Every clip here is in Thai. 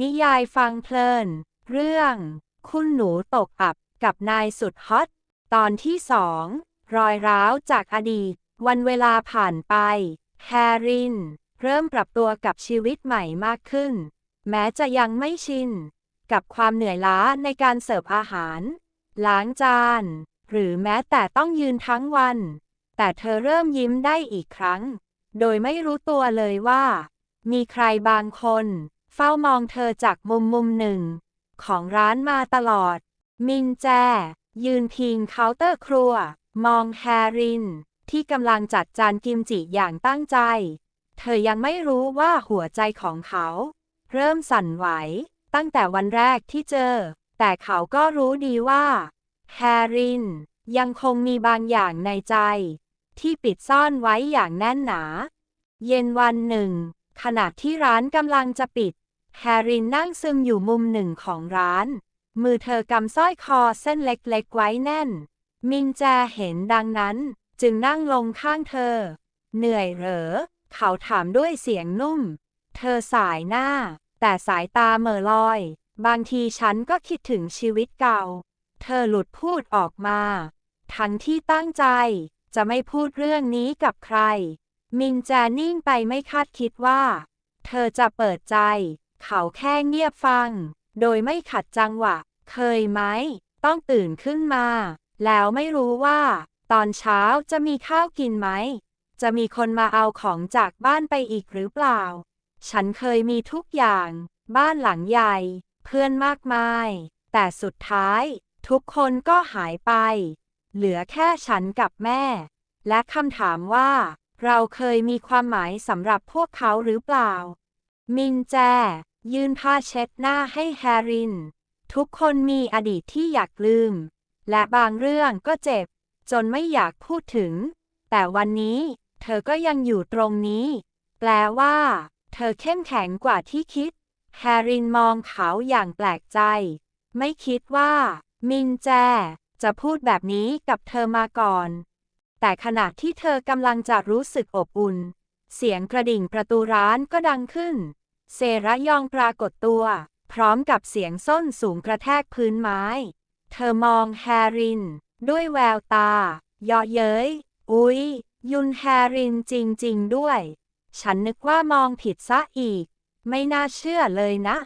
นิยายฟังเพลิน เรื่อง คุณหนูตกอับกับนายสุดฮอต ตอนที่สองรอยร้าวจากอดีต วันเวลาผ่านไป แฮริน เริ่มปรับตัวกับชีวิตใหม่มากขึ้น แม้จะยังไม่ชิน กับความเหนื่อยล้าในการเสิร์ฟอาหาร ล้างจาน หรือแม้แต่ต้องยืนทั้งวัน แต่เธอเริ่มยิ้มได้อีกครั้ง โดยไม่รู้ตัวเลยว่า มีใครบางคน เฝ้ามองเธอจากมุมมุมหนึ่ง ของร้านมาตลอด มินแจ ยืนพิงเคาน์เตอร์ครัว มองแฮริน ที่กำลังจัดจานกิมจิอย่างตั้งใจ เธอยังไม่รู้ว่าหัวใจของเขา เริ่มสั่นไหว ตั้งแต่วันแรกที่เจอ แต่เขาก็รู้ดีว่า แฮริน ยังคงมีบางอย่างในใจ ที่ปิดซ่อนไว้อย่างแน่นหนา เย็นวันหนึ่ง ขณะที่ร้านกำลังจะปิด แฮรินนั่งซึมอยู่มุมหนึ่งของร้าน มือเธอกำสร้อยคอเส้นเล็กๆไว้แน่น มินแจเห็นดังนั้น จึงนั่งลงข้างเธอ เหนื่อยเหรอ เขาถามด้วยเสียงนุ่ม เธอสายหน้า แต่สายตาเม่อลอย บางทีฉันก็คิดถึงชีวิตเก่า เธอหลุดพูดออกมา ทั้งที่ตั้งใจจะไม่พูดเรื่องนี้กับใคร มินแจนิ่งไปไม่คาดคิดว่า เธอจะเปิดใจ เขาแค่เงียบฟัง โดยไม่ขัดจังหวะ เคยไหม ต้องตื่นขึ้นมา แล้วไม่รู้ว่า ตอนเช้าจะมีข้าวกินไหม จะมีคนมาเอาของจากบ้านไปอีกหรือเปล่า ฉันเคยมีทุกอย่าง บ้านหลังใหญ่ เพื่อนมากมาย แต่สุดท้าย ทุกคนก็หายไป เหลือแค่ฉันกับแม่ และคำถามว่า เราเคยมีความหมายสำหรับพวกเขาหรือเปล่า มินแจ ยื่นผ้าเช็ดหน้าให้แฮริน ทุกคนมีอดีตที่อยากลืม และบางเรื่องก็เจ็บ จนไม่อยากพูดถึง แต่วันนี้เธอก็ยังอยู่ตรงนี้ แปลว่า เธอเข้มแข็งกว่าที่คิด แฮรินมองเขาอย่างแปลกใจ ไม่คิดว่า มินแจ จะพูดแบบนี้กับเธอมาก่อน แต่ขณะที่เธอกำลังจะรู้สึกอบอุ่น เสียงกระดิ่งประตูร้านก็ดังขึ้น เซระยองปรากฏตัว พร้อมกับเสียงส้นสูงกระแทกพื้นไม้ เธอมองแฮริน ด้วยแววตาเยาะเย้ย อุ๊ย ยุนแฮรินจริง ๆ ด้วย ฉันนึกว่ามองผิดซะอีก ไม่น่าเชื่อเลยนะ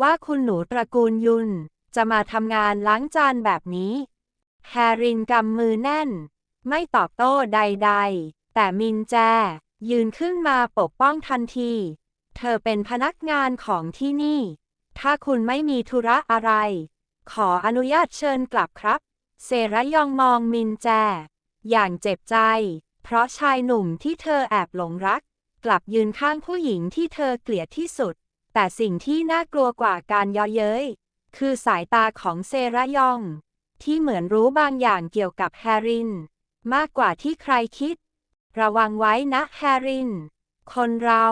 ว่าคุณหนูตระกูลยุน จะมาทำงานล้างจานแบบนี้ แฮรินกำมือแน่น ไม่ตอบโต้ใดๆ แต่มินแจ ยืนขึ้นมาปกป้องทันที เธอเป็นพนักงานของที่นี่ ถ้าคุณไม่มีธุระอะไร ขออนุญาตเชิญกลับครับ เซระยองมองมินแจ อย่างเจ็บใจ เพราะชายหนุ่มที่เธอแอบหลงรัก กลับยืนข้างผู้หญิงที่เธอเกลียดที่สุด แต่สิ่งที่น่ากลัวกว่าการย่อเย้ย คือสายตาของเซระยอง ที่เหมือนรู้บางอย่างเกี่ยวกับแฮริน มากกว่าที่ใครคิด ระวังไว้นะแฮริน คนเรา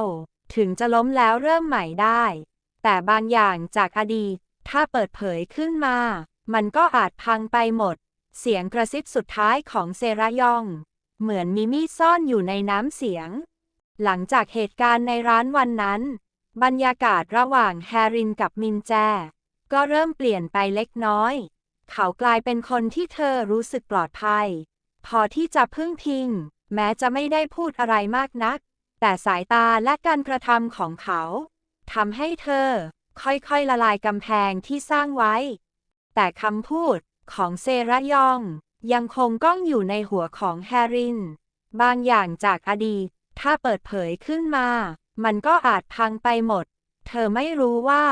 ถึงจะล้มแล้วเริ่มใหม่ได้ แต่บางอย่างจากอดีต ถ้าเปิดเผยขึ้นมา มันก็อาจพังไปหมด เสียงกระซิบสุดท้ายของเซระยอง เหมือนมีมีดซ่อนอยู่ในน้ำเสียง หลังจากเหตุการณ์ในร้านวันนั้น บรรยากาศระหว่างแฮรินกับมินแจ ก็เริ่มเปลี่ยนไปเล็กน้อย เขากลายเป็นคนที่เธอรู้สึกปลอดภัย พอที่จะพึ่งพิง แม้จะไม่ได้พูดอะไรมากนัก แต่สายตาและการกระทำของเขาทำให้เธอ ค่อยๆละลายกำแพงที่สร้างไว้ แต่คำพูดของเซระยอง ยังคงก้องอยู่ในหัวของแฮริน บางอย่างจากอดีต ถ้าเปิดเผยขึ้นมา มันก็อาจพังไปหมด เธอไม่รู้ว่า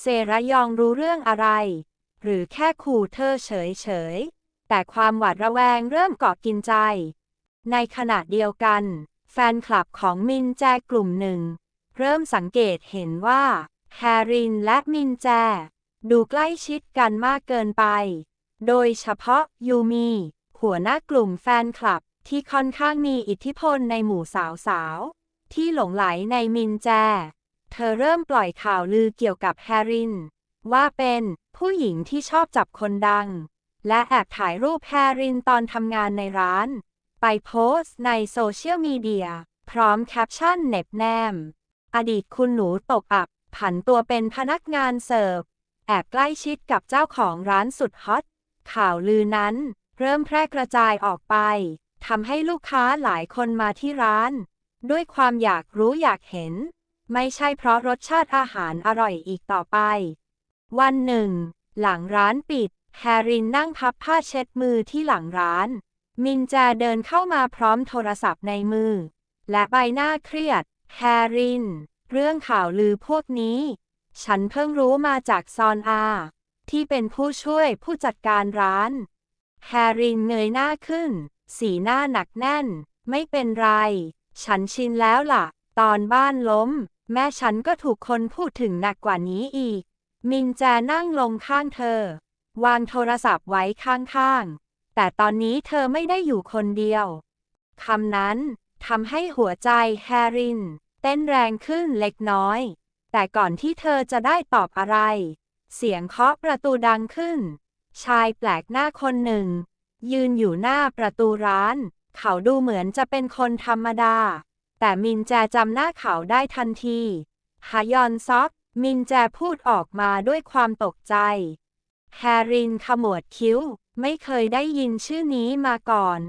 เซระยองรู้เรื่องอะไร หรือแค่ขู่เธอเฉยๆ แต่ความหวาดระแวงเริ่มเกาะกินใจ ในขณะเดียวกัน แฟนคลับของมินแจกลุ่มหนึ่ง เริ่มสังเกตเห็นว่าแฮรินและมินแจ ดูใกล้ชิดกันมากเกินไป โดยเฉพาะยูมีหัวหน้ากลุ่มแฟนคลับที่ค่อนข้างมีอิทธิพลในหมู่สาวๆที่หลงไหลในมินแจ เธอเริ่มปล่อยข่าวลือเกี่ยวกับแฮริน ว่าเป็นผู้หญิงที่ชอบจับคนดัง และแอบถ่ายรูปแฮรินตอนทำงานในร้าน ไปโพสต์ในโซเชียลมีเดีย พร้อมแคปชั่นเน็บแนม อดีตคุณหนูตกอับ ผันตัวเป็นพนักงานเสิร์ฟ แอบใกล้ชิดกับเจ้าของร้านสุดฮอต ข่าวลือนั้น เริ่มแพร่กระจายออกไปทำให้ลูกค้าหลายคนมาที่ร้าน ด้วยความอยากรู้อยากเห็น ไม่ใช่เพราะรสชาติอาหารอร่อยอีกต่อไป วันหนึ่ง หลังร้านปิด แฮรินนั่งพับผ้าเช็ดมือที่หลังร้าน มินแจเดินเข้ามาพร้อมโทรศัพท์ในมือ และใบหน้าเครียด แฮริน เรื่องข่าวลือพวกนี้ ฉันเพิ่งรู้มาจากซอนอา ที่เป็นผู้ช่วยผู้จัดการร้าน แฮรินเงยหน้าขึ้น สีหน้าหนักแน่น ไม่เป็นไร ฉันชินแล้วล่ะ ตอนบ้านล้ม แม่ฉันก็ถูกคนพูดถึงหนักกว่านี้อีก มินแจนั่งลงข้างเธอ วางโทรศัพท์ไว้ข้างๆ แต่ตอนนี้เธอไม่ได้อยู่คนเดียว คำนั้นทำให้หัวใจแฮริน เต้นแรงขึ้นเล็กน้อย แต่ก่อนที่เธอจะได้ตอบอะไร เสียงเคาะประตูดังขึ้น ชายแปลกหน้าคนหนึ่ง ยืนอยู่หน้าประตูร้าน เขาดูเหมือนจะเป็นคนธรรมดา แต่มินแจจำหน้าเขาได้ทันทีฮายอนซอก มินแจพูดออกมาด้วยความตกใจ แฮรินขมวดคิ้ว ไม่เคยได้ยินชื่อนี้มาก่อน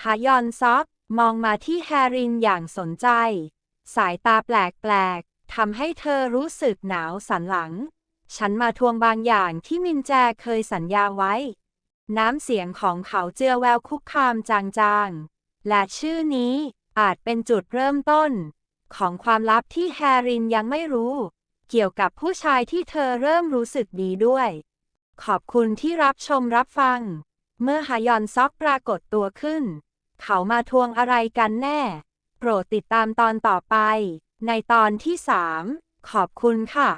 ฮายอนซอกมองมาที่แฮรินอย่างสนใจ สายตาแปลกๆทำให้เธอรู้สึกหนาวสันหลัง ฉันมาทวงบางอย่างที่มินแจเคยสัญญาไว้ น้ำเสียงของเขาเจือแววคุกคามจางๆ และชื่อนี้อาจเป็นจุดเริ่มต้น ของความลับที่แฮรินยังไม่รู้ เกี่ยวกับผู้ชายที่เธอเริ่มรู้สึกดีด้วย ขอบคุณที่รับชมรับฟัง เมื่อฮายอนซอกปรากฏตัวขึ้น เขามาทวงอะไรกันแน่ โปรดติดตามตอนต่อไป ในตอนที่ 3 ขอบคุณค่ะ